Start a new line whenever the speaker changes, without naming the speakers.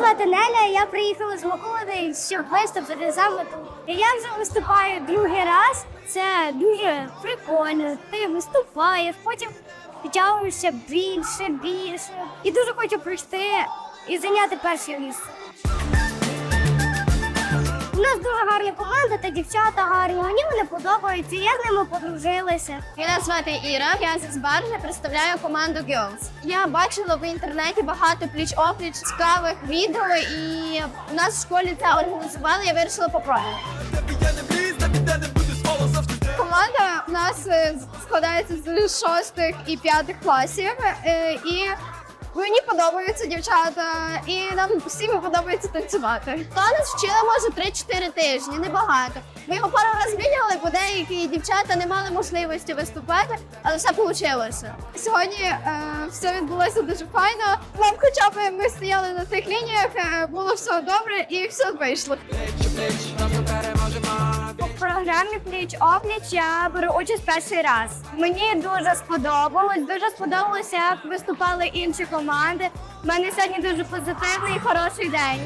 звати Неля, я приїхала з Миколи, щоб виступити саме тут. І Я вже виступаю другий раз. Це дуже прикольно. Ти виступаєш, потім підтягуєшся більше, більше. І дуже хочу прийти і зайняти перше місце. Та дівчата гарні. Мені вони подобаються. Я з ними подружилася.
Мене звати Іра, я зі Збаржа представляю команду Girls. Я бачила в інтернеті багато пліч-опліч цікавих відео, і у нас в школі це організували, я вирішила попробувати. Команда у нас е, складається з шостих і п'ятих класів, е, і мені подобаються дівчата, і нам всім подобається танцювати. Танець вчили може 3-4 тижні, небагато. Ми його пару разів змінювали, бо деякі дівчата не мали можливості виступати, але все вийшло. Сьогодні е, все відбулося дуже файно. Нам хоча б ми стояли на тих лініях, е, було все добре і все вийшло.
У програмі пліч опліч я беру участь перший раз. Мені дуже сподобалось. Дуже сподобалося, як виступали інші команди. У мене сьогодні дуже позитивний і хороший день.